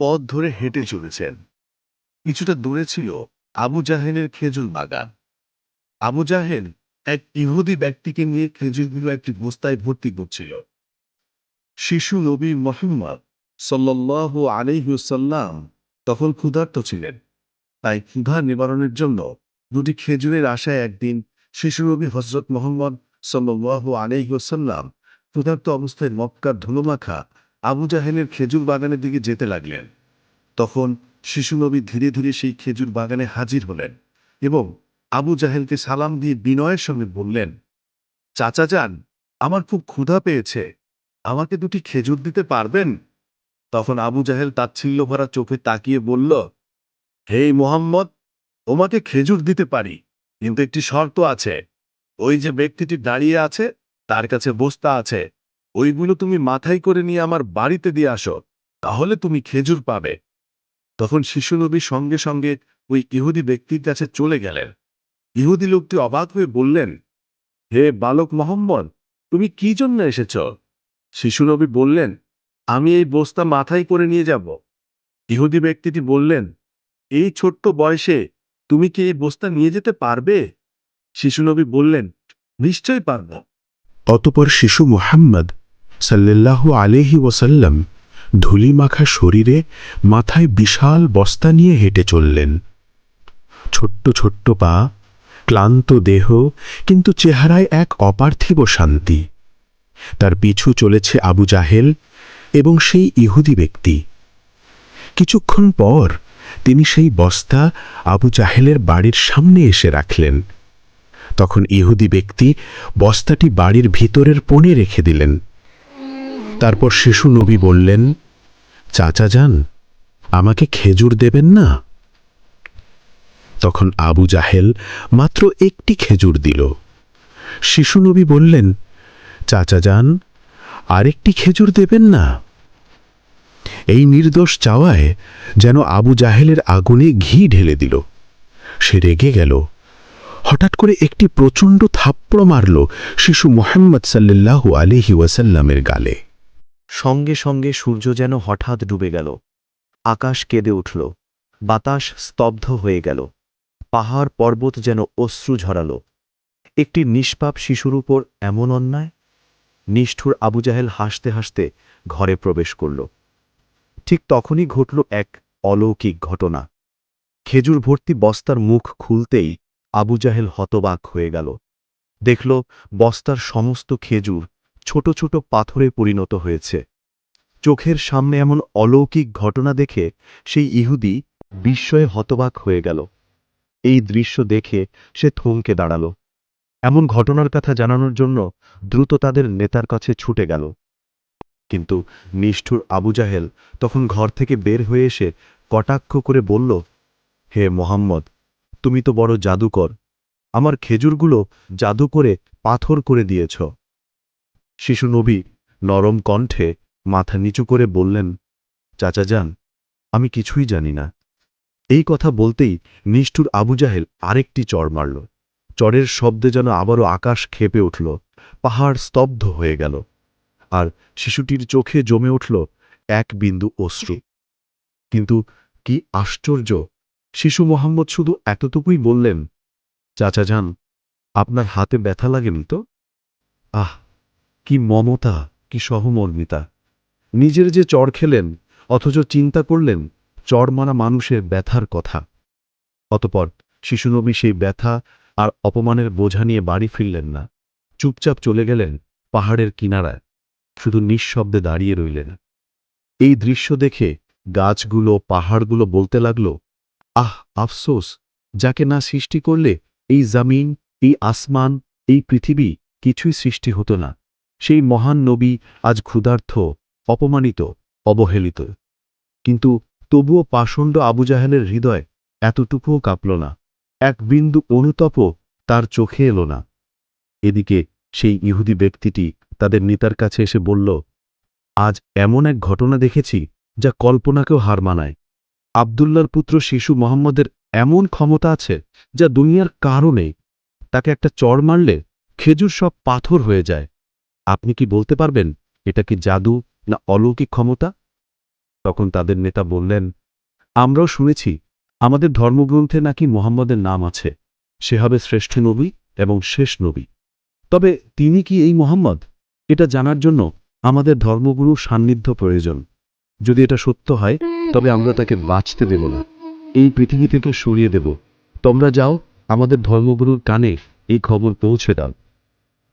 পথ ধরে হেঁটে চলেছেন। কিছুটা দূরে ছিল আবু জাহেলের খেজুর বাগান। আবু জাহেল এক ইহুদি ব্যক্তিকে নিয়ে খেজুরগুলো একটি বস্তায় ভর্তি করছিল। শিশু নবী মোহাম্মদ সাল্লাহ আলাইহুসাল্লাম তখন ক্ষুধার্ত ছিলেন। তাই ক্ষুধা নিবারণের জন্য দুটি খেজুরের আশায় একদিন শিশু নবী হজরত মোহাম্মদ সাল্লাহ আলাইহুসাল্লাম ক্ষুধার্ত অবস্থায় মক্কার ধুলোমাখা আবু জাহেলের খেজুর বাগানের দিকে যেতে লাগলেন। তখন শিশু নবী ধীরে ধীরে সেই খেজুর বাগানে হাজির হলেন এবং আবু জাহেলকে সালাম দিয়ে বিনয়ের সঙ্গে বললেন, চাচা যান, আমার খুব ক্ষুধা পেয়েছে, আমাকে দুটি খেজুর দিতে পারবেন? তখন আবু জাহেল তাচ্ছিল্য ভরা চোখে তাকিয়ে বলল হে মোহাম্মদ, তোমাকে খেজুর দিতে পারি, কিন্তু একটি শর্ত আছে। ওই যে ব্যক্তিটি দাঁড়িয়ে আছে, তার কাছে বস্তা আছে ওইগুলো তুমি মাথায় করে নিয়ে আমার বাড়িতে দিয়ে আসো, তাহলে তুমি খেজুর পাবে। তখন শিশু নবী সঙ্গে সঙ্গে ওই ইহুদি ব্যক্তির কাছে চলে গেলেন। ইহুদি লোকটি অবাক হয়ে বললেন, হে বালক মোহাম্মদ, তুমি কি জন্য এসেছ? শিশু নবী বললেন, আমি এই বস্তা মাথায় করে নিয়ে যাব। ইহুদি ব্যক্তিটি বললেন, এই ছোট্ট বয়সে তুমি কি এই বস্তা নিয়ে যেতে পারবে? শিশু নবী বললেন, নিশ্চয়ই পারব। অতপর শিশু মুহাম্মদ সাল্লাল্লাহু আলেহি ওসাল্লাম ধুলিমাখা শরীরে মাথায় বিশাল বস্তা নিয়ে হেঁটে চললেন। ছোট্ট ছোট্ট পা, ক্লান্ত দেহ, কিন্তু চেহারায় এক অপার্থিব শান্তি। তার পিছু চলেছে আবু জাহেল এবং সেই ইহুদি ব্যক্তি। কিছুক্ষণ পর তিনি সেই বস্তা আবু জাহেলের বাড়ির সামনে এসে রাখলেন। তখন ইহুদি ব্যক্তি বস্তাটি বাড়ির ভিতরের কোণে রেখে দিলেন। তারপর শিশু নবী বললেন, চাচা যান, আমাকে খেজুর দেবেন না? তখন আবু জাহেল মাত্র একটি খেজুর দিল। শিশু নবী বললেন, চাচা যান, আরেকটি খেজুর দেবেন না? এই নির্দোষ চাওয়ায় যেন আবু জাহেলের আগুনে ঘি ঢেলে দিল। সে রেগে গেল। হঠাৎ করে একটি প্রচণ্ড থাপ্পড় মারল শিশু মোহাম্মদ সাল্লাল্লাহু আলিহি ওয়াসাল্লামের গালে। সঙ্গে সঙ্গে সূর্য যেন হঠাৎ ডুবে গেল। আকাশ কেঁদে উঠল। বাতাস স্তব্ধ হয়ে গেল। পাহাড় পর্বত যেন অশ্রু ঝরাল। একটি নিষ্পাপ শিশুর উপর এমন অন্যায়? নিষ্ঠুর আবু জাহেল হাসতে হাসতে ঘরে প্রবেশ করল। ঠিক তখনই ঘটল এক অলৌকিক ঘটনা। খেজুর ভর্তি বস্তার মুখ খুলতেই আবুজাহেল হতবাক হয়ে গেল। দেখল বস্তার সমস্ত খেজুর ছোট ছোট পাথরে পরিণত হয়েছে। চোখের সামনে এমন অলৌকিক ঘটনা দেখে সেই ইহুদি বিস্ময়ে হতবাক হয়ে গেল। এই দৃশ্য দেখে সে থমকে দাঁড়াল। এমন ঘটনার কথা জানানোর জন্য দ্রুত তাদের নেতার কাছে ছুটে গেল। কিন্তু নিষ্ঠুর আবু জাহেল তখন ঘর থেকে বের হয়ে এসে কটাক্ষ করে বলল, হে মোহাম্মদ, তুমি তো বড় জাদুকর। আমার খেজুরগুলো জাদু করে পাথর করে দিয়েছ। শিশু নবী নরম কণ্ঠে মাথা নিচু করে বললেন, চাচা যান, আমি কিছুই জানি না। এই কথা বলতেই নিষ্ঠুর আবু জাহেল আরেকটি চর মারল। চরের শব্দে যেন আবারও আকাশ ক্ষেপে উঠল, পাহাড় স্তব্ধ হয়ে গেল, আর শিশুটির চোখে জমে উঠল এক বিন্দু অশ্রু। কিন্তু কি আশ্চর্য, শিশু মোহাম্মদ শুধু এতটুকুই বললেন, চাচা যান, আপনার হাতে ব্যথা লাগেনি তো? আহ কি মমতা, কি সহমর্মিতা। নিজের যে চড় খেলেন, অথচ চিন্তা করলেন চড় মারা মানুষের ব্যথার কথা। অতপর শিশুনবী সেই ব্যথা আর অপমানের বোঝা নিয়ে বাড়ি ফিরলেন না। চুপচাপ চলে গেলেন পাহাড়ের কিনারায়, শুধু নিঃশব্দে দাঁড়িয়ে রইলেন। এই দৃশ্য দেখে গাছগুলো, পাহাড়গুলো বলতে লাগল, আহ, আফসোস, যাকে না সৃষ্টি করলে এই জামিন, এই আসমান, এই পৃথিবী কিছুই সৃষ্টি হতো না। সেই মহান নবী আজ ক্ষুধার্থ, অপমানিত, অবহেলিত। কিন্তু তবুও পাষণ্ড আবু জাহেলের হৃদয় এতটুকুও কাঁপল না। এক বিন্দু অনুতপও তার চোখে এলো না। এদিকে সেই ইহুদি ব্যক্তিটি তাদের নেতার কাছে এসে বলল, আজ এমন এক ঘটনা দেখেছি যা কল্পনাকেও হার মানায়। আবদুল্লার পুত্র শিশু মোহাম্মদের এমন ক্ষমতা আছে যা দুনিয়ার কারও নেই। তাকে একটা চড় মারলে খেজুর সব পাথর হয়ে যায়। আপনি কি বলতে পারবেন, এটা কি জাদু না অলৌকিক ক্ষমতা? তখন তাদের নেতা বললেন, আমরাও শুনেছি, আমাদের ধর্মগ্রন্থে নাকি মোহাম্মদের নাম আছে, সে হবে শ্রেষ্ঠ নবী এবং শেষ নবী। তবে তিনি কি এই মোহাম্মদ? এটা জানার জন্য আমাদের ধর্মগুরু সান্নিধ্য প্রয়োজন। যদি এটা সত্য হয়, তবে আমরা তাকে বাঁচতে দেব না। এই পৃথিবী থেকে সরিয়ে দেব। তোমরা যাও, আমাদের ধর্মগুরুর কানে এই খবর পৌঁছে দাও।